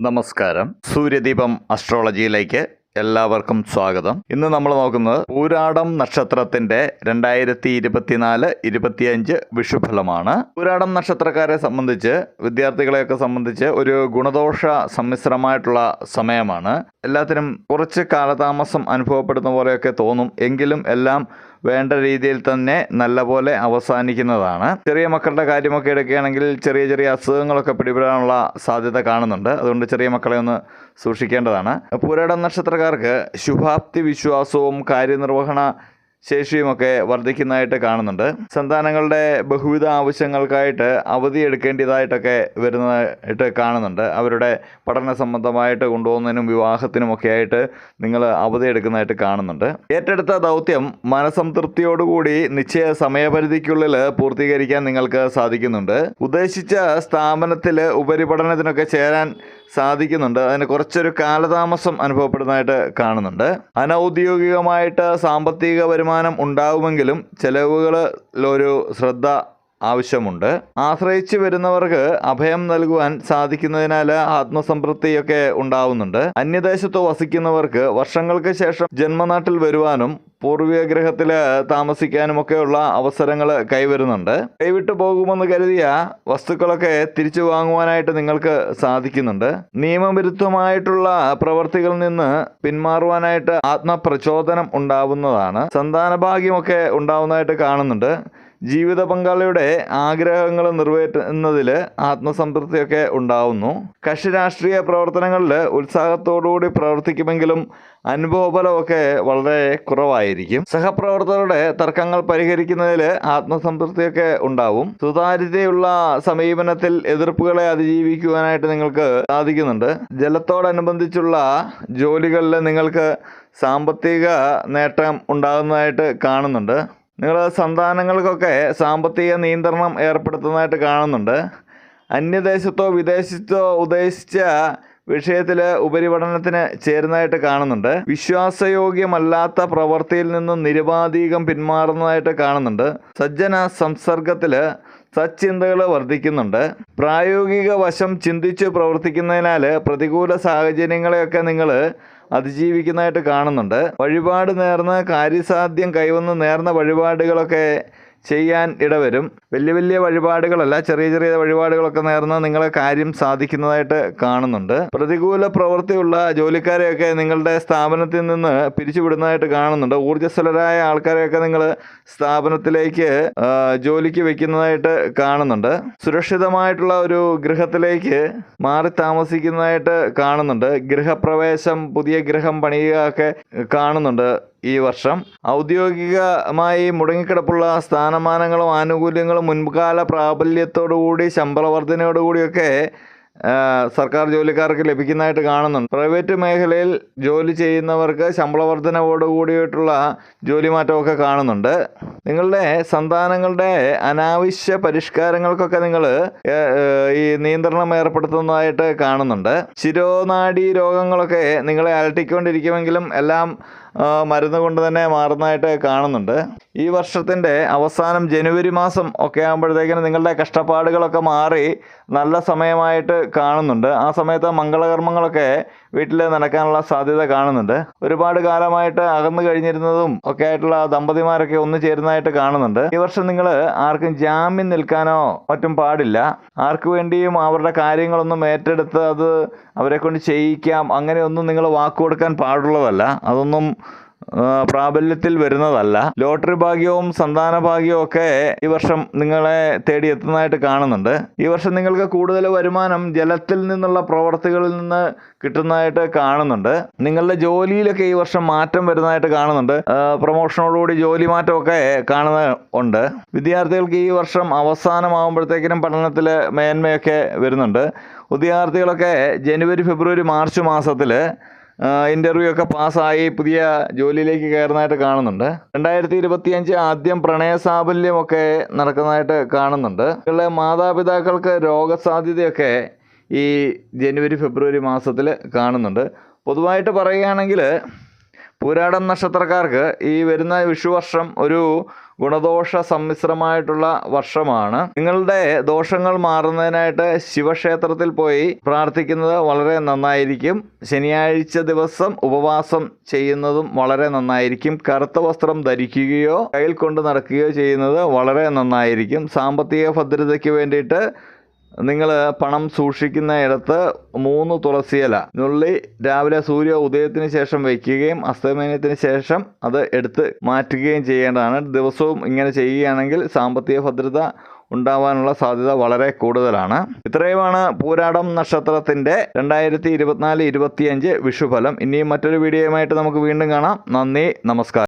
നമസ്കാരം. സൂര്യദീപം അസ്ട്രോളജിയിലേക്ക് എല്ലാവർക്കും സ്വാഗതം. ഇന്ന് നമ്മൾ നോക്കുന്നത് പൂരാടം നക്ഷത്രത്തിന്റെ രണ്ടായിരത്തി ഇരുപത്തിനാല് ഇരുപത്തിയഞ്ച് വിഷുഫലമാണ്. പൂരാടം നക്ഷത്രക്കാരെ സംബന്ധിച്ച് വിദ്യാർത്ഥികളെയൊക്കെ സംബന്ധിച്ച് ഒരു ഗുണദോഷ സമ്മിശ്രമായിട്ടുള്ള സമയമാണ്. എല്ലാത്തിനും കുറച്ച് കാലതാമസം അനുഭവപ്പെടുന്ന പോലെയൊക്കെ തോന്നും. എങ്കിലും എല്ലാം വേണ്ട രീതിയിൽ തന്നെ നല്ലപോലെ അവസാനിക്കുന്നതാണ്. ചെറിയ മക്കളുടെ കാര്യമൊക്കെ എടുക്കുകയാണെങ്കിൽ ചെറിയ ചെറിയ അസുഖങ്ങളൊക്കെ പിടിപെടാനുള്ള സാധ്യത കാണുന്നുണ്ട്. അതുകൊണ്ട് ചെറിയ മക്കളെ ഒന്ന് സൂക്ഷിക്കേണ്ടതാണ്. പൂരാടം നക്ഷത്രക്കാർക്ക് ശുഭാപ്തി വിശ്വാസവും കാര്യനിർവഹണ ശേഷിയുമൊക്കെ വർദ്ധിക്കുന്നതായിട്ട് കാണുന്നുണ്ട്. സന്താനങ്ങളുടെ ബഹുവിധ ആവശ്യങ്ങൾക്കായിട്ട് അവധി എടുക്കേണ്ടതായിട്ടൊക്കെ വരുന്നതായിട്ട് കാണുന്നുണ്ട്. അവരുടെ പഠന സംബന്ധമായിട്ട് കൊണ്ടുപോകുന്നതിനും വിവാഹത്തിനുമൊക്കെ ആയിട്ട് നിങ്ങൾ അവധി എടുക്കുന്നതായിട്ട് കാണുന്നുണ്ട്. ഏറ്റെടുത്ത ദൗത്യം മനസംതൃപ്തിയോടുകൂടി നിശ്ചയ സമയപരിധിക്കുള്ളിൽ പൂർത്തീകരിക്കാൻ നിങ്ങൾക്ക് സാധിക്കുന്നുണ്ട്. ഉദ്ദേശിച്ച സ്ഥാപനത്തിൽ ഉപരിപഠനത്തിനൊക്കെ ചേരാൻ സാധിക്കുന്നുണ്ട്. അതിന് കുറച്ചൊരു കാലതാമസം അനുഭവപ്പെടുന്നതായിട്ട് കാണുന്നുണ്ട്. അനൗദ്യോഗികമായിട്ട് സാമ്പത്തിക വരുമാനം ഉണ്ടാവുമെങ്കിലും ചിലവുകളിലൊരു ശ്രദ്ധ ആവശ്യമുണ്ട്. ആശ്രയിച്ചു വരുന്നവർക്ക് അഭയം നൽകുവാൻ സാധിക്കുന്നതിനാൽ ആത്മസംതൃപ്തിയൊക്കെ ഉണ്ടാവുന്നുണ്ട്. അന്യദേശത്ത് വസിക്കുന്നവർക്ക് വർഷങ്ങൾക്ക് ശേഷം ജന്മനാട്ടിൽ വരുവാനും പൂർവീയഗ്രഹത്തിൽ താമസിക്കാനുമൊക്കെയുള്ള അവസരങ്ങൾ കൈവരുന്നുണ്ട്. കൈവിട്ടു പോകുമെന്ന് കരുതിയ വസ്തുക്കളൊക്കെ തിരിച്ചു വാങ്ങുവാനായിട്ട് നിങ്ങൾക്ക് സാധിക്കുന്നുണ്ട്. നിയമവിരുദ്ധമായിട്ടുള്ള പ്രവർത്തികളിൽ നിന്ന് പിന്മാറുവാനായിട്ട് ആത്മപ്രചോദനം ഉണ്ടാവുന്നതാണ്. സന്താനഭാഗ്യമൊക്കെ ഉണ്ടാവുന്നതായിട്ട് കാണുന്നുണ്ട്. ജീവിത പങ്കാളിയുടെ ആഗ്രഹങ്ങൾ നിറവേറ്റുന്നതിൽ ആത്മസംതൃപ്തിയൊക്കെ ഉണ്ടാവുന്നു. കക്ഷി രാഷ്ട്രീയ പ്രവർത്തനങ്ങളിൽ ഉത്സാഹത്തോടുകൂടി പ്രവർത്തിക്കുമെങ്കിലും അനുഭവബലമൊക്കെ വളരെ കുറവായിരിക്കും. സഹപ്രവർത്തകരുടെ തർക്കങ്ങൾ പരിഹരിക്കുന്നതിൽ ആത്മസംതൃപ്തിയൊക്കെ ഉണ്ടാവും. സുതാര്യതയുള്ള സമീപനത്തിൽ എതിർപ്പുകളെ അതിജീവിക്കുവാനായിട്ട് നിങ്ങൾക്ക് സാധിക്കുന്നുണ്ട്. ജലത്തോടനുബന്ധിച്ചുള്ള ജോലികളിൽ നിങ്ങൾക്ക് സാമ്പത്തിക നേട്ടം ഉണ്ടാകുന്നതായിട്ട് കാണുന്നുണ്ട്. നിങ്ങൾ സന്താനങ്ങൾക്കൊക്കെ സാമ്പത്തിക നിയന്ത്രണം ഏർപ്പെടുത്തുന്നതായിട്ട് കാണുന്നുണ്ട്. അന്യദേശത്തോ വിദേശത്തോ ഉദ്ദേശിച്ച വിഷയത്തിൽ ഉപരിപഠനത്തിന് ചേരുന്നതായിട്ട് കാണുന്നുണ്ട്. വിശ്വാസയോഗ്യമല്ലാത്ത പ്രവൃത്തിയിൽ നിന്നും നിരുപാധികം പിന്മാറുന്നതായിട്ട് കാണുന്നുണ്ട്. സജ്ജന സംസർഗത്തിൽ സച്ചിന്തകൾ വർദ്ധിക്കുന്നുണ്ട്. പ്രായോഗിക വശം ചിന്തിച്ച് പ്രവർത്തിക്കുന്നതിനാൽ പ്രതികൂല സാഹചര്യങ്ങളെയൊക്കെ നിങ്ങൾ അതിജീവിക്കുന്നതായിട്ട് കാണുന്നുണ്ട്. വഴിപാട് നേർന്ന് കാര്യസാധ്യം കൈവന്ന് നേർന്ന വഴിപാടുകളൊക്കെ ചെയ്യാൻ ഇടവരും. വലിയ വലിയ വഴിപാടുകളല്ല ചെറിയ ചെറിയ വഴിപാടുകളൊക്കെ നേർന്ന് നിങ്ങളെ കാര്യം സാധിക്കുന്നതായിട്ട് കാണുന്നുണ്ട്. പ്രതികൂല പ്രവൃത്തിയുള്ള ജോലിക്കാരെയൊക്കെ നിങ്ങളുടെ സ്ഥാപനത്തിൽ നിന്ന് പിരിച്ചുവിടുന്നതായിട്ട് കാണുന്നുണ്ട്. ഊർജസ്വലരായ ആൾക്കാരെയൊക്കെ നിങ്ങൾ സ്ഥാപനത്തിലേക്ക് ജോലിക്ക് വെക്കുന്നതായിട്ട് കാണുന്നുണ്ട്. സുരക്ഷിതമായിട്ടുള്ള ഒരു ഗൃഹത്തിലേക്ക് മാറി താമസിക്കുന്നതായിട്ട് കാണുന്നുണ്ട്. ഗൃഹപ്രവേശം പുതിയ ഗൃഹം പണിയുക ഒക്കെ കാണുന്നുണ്ട്. ഈ വർഷം ഔദ്യോഗികമായി മുടങ്ങിക്കിടപ്പുള്ള സ്ഥാനമാനങ്ങളും ആനുകൂല്യങ്ങളും മുൻകാല പ്രാബല്യത്തോടുകൂടി ശമ്പള വർധനയോടുകൂടിയൊക്കെ സർക്കാർ ജോലിക്കാർക്ക് ലഭിക്കുന്നതായിട്ട് കാണുന്നുണ്ട്. പ്രൈവറ്റ് മേഖലയിൽ ജോലി ചെയ്യുന്നവർക്ക് ശമ്പള വർധനവോട് കൂടിയിട്ടുള്ള ജോലി മാറ്റമൊക്കെ കാണുന്നുണ്ട്. നിങ്ങളുടെ സന്താനങ്ങളുടെ അനാവശ്യ പരിഷ്കാരങ്ങൾക്കൊക്കെ നിങ്ങൾ ഈ നിയന്ത്രണം ഏർപ്പെടുത്തുന്നതായിട്ട് കാണുന്നുണ്ട്. ശിരോനാഡി രോഗങ്ങളൊക്കെ നിങ്ങളെ അലട്ടിക്കൊണ്ടിരിക്കുമെങ്കിലും എല്ലാം മരുന്ന് കൊണ്ട് തന്നെ മാറുന്നതായിട്ട് കാണുന്നുണ്ട്. ഈ വർഷത്തിന്റെ അവസാനം ജനുവരി മാസം ഒക്കെ ആകുമ്പോഴത്തേക്കിനും നിങ്ങളുടെ കഷ്ടപ്പാടുകളൊക്കെ മാറി നല്ല സമയമായിട്ട് കാണുന്നുണ്ട്. ആ സമയത്ത് മംഗളകർമ്മങ്ങളൊക്കെ വീട്ടിൽ നടക്കാനുള്ള സാധ്യത കാണുന്നുണ്ട്. ഒരുപാട് കാലമായിട്ട് അകന്നു കഴിഞ്ഞിരുന്നതും ഒക്കെ ആയിട്ടുള്ള ദമ്പതിമാരൊക്കെ ഒന്നു ചേരുന്നതായിട്ട് കാണുന്നുണ്ട്. ഈ വർഷം നിങ്ങൾ ആർക്കും ജാമ്യം നിൽക്കാനോ മറ്റും പാടില്ല. ആർക്കു വേണ്ടിയും അവരുടെ കാര്യങ്ങളൊന്നും ഏറ്റെടുത്ത് അത് അവരെ കൊണ്ട് ചെയ്യിക്കാം. അങ്ങനെയൊന്നും നിങ്ങൾ വാക്ക് കൊടുക്കാൻ പാടുള്ളതല്ല. അതൊന്നും പ്രാബല്യത്തിൽ വരുന്നതല്ല. ലോട്ടറി ഭാഗ്യവും സന്താന ഭാഗ്യവും ഒക്കെ ഈ വർഷം നിങ്ങളെ തേടിയെത്തുന്നതായിട്ട് കാണുന്നുണ്ട്. ഈ വർഷം നിങ്ങൾക്ക് കൂടുതൽ വരുമാനം ജലത്തിൽ നിന്നുള്ള പ്രവർത്തികളിൽ നിന്ന് കിട്ടുന്നതായിട്ട് കാണുന്നുണ്ട്. നിങ്ങളുടെ ജോലിയിലൊക്കെ ഈ വർഷം മാറ്റം വരുന്നതായിട്ട് കാണുന്നുണ്ട്. പ്രൊമോഷനോടുകൂടി ജോലി മാറ്റമൊക്കെ കാണുന്ന ഉണ്ട്. വിദ്യാർത്ഥികൾക്ക് ഈ വർഷം അവസാനമാകുമ്പോഴത്തേക്കിനും പഠനത്തിൽ മേന്മയൊക്കെ വരുന്നുണ്ട്. വിദ്യാർത്ഥികളൊക്കെ ജനുവരി ഫെബ്രുവരി മാർച്ച് മാസത്തിൽ ഇന്റർവ്യൂ ഒക്കെ പാസ്സായി പുതിയ ജോലിയിലേക്ക് കയറുന്നതായിട്ട് കാണുന്നുണ്ട്. രണ്ടായിരത്തി ഇരുപത്തി അഞ്ച് ആദ്യം പ്രണയസാഫല്യമൊക്കെ നടക്കുന്നതായിട്ട് കാണുന്നുണ്ട്. നിങ്ങളുടെ മാതാപിതാക്കൾക്ക് രോഗസാധ്യതയൊക്കെ ഈ ജനുവരി ഫെബ്രുവരി മാസത്തിൽ കാണുന്നുണ്ട്. പൊതുവായിട്ട് പറയുകയാണെങ്കിൽ പൂരാടം നക്ഷത്രക്കാർക്ക് ഈ വരുന്ന വിഷുവർഷം ഒരു ഗുണദോഷ സമ്മിശ്രമായിട്ടുള്ള വർഷമാണ്. നിങ്ങളുടെ ദോഷങ്ങൾ മാറുന്നതിനായിട്ട് ശിവക്ഷേത്രത്തിൽ പോയി പ്രാർത്ഥിക്കുന്നത് വളരെ നന്നായിരിക്കും. ശനിയാഴ്ച ദിവസം ഉപവാസം ചെയ്യുന്നതും വളരെ നന്നായിരിക്കും. കറുത്ത വസ്ത്രം ധരിക്കുകയോ കയ്യിൽ കൊണ്ട് നടക്കുകയോ ചെയ്യുന്നത് വളരെ നന്നായിരിക്കും. സാമ്പത്തിക ഭദ്രതയ്ക്ക് വേണ്ടിയിട്ട് നിങ്ങൾ പണം സൂക്ഷിക്കുന്ന ഇടത്ത് മൂന്ന് തുളസിയില നുള്ളി രാവിലെ സൂര്യ ഉദയത്തിന് ശേഷം വയ്ക്കുകയും അസ്തമയനത്തിന് ശേഷം അത് എടുത്ത് മാറ്റുകയും ചെയ്യേണ്ടതാണ്. ദിവസവും ഇങ്ങനെ ചെയ്യുകയാണെങ്കിൽ സാമ്പത്തിക ഭദ്രത ഉണ്ടാവാനുള്ള സാധ്യത വളരെ കൂടുതലാണ്. ഇത്രയുമാണ് പൂരാടം നക്ഷത്രത്തിന്റെ രണ്ടായിരത്തി ഇരുപത്തിനാല് ഇരുപത്തിയഞ്ച് വിഷുഫലം. ഇനിയും മറ്റൊരു വീഡിയോയുമായിട്ട് നമുക്ക് വീണ്ടും കാണാം. നന്ദി നമസ്കാരം.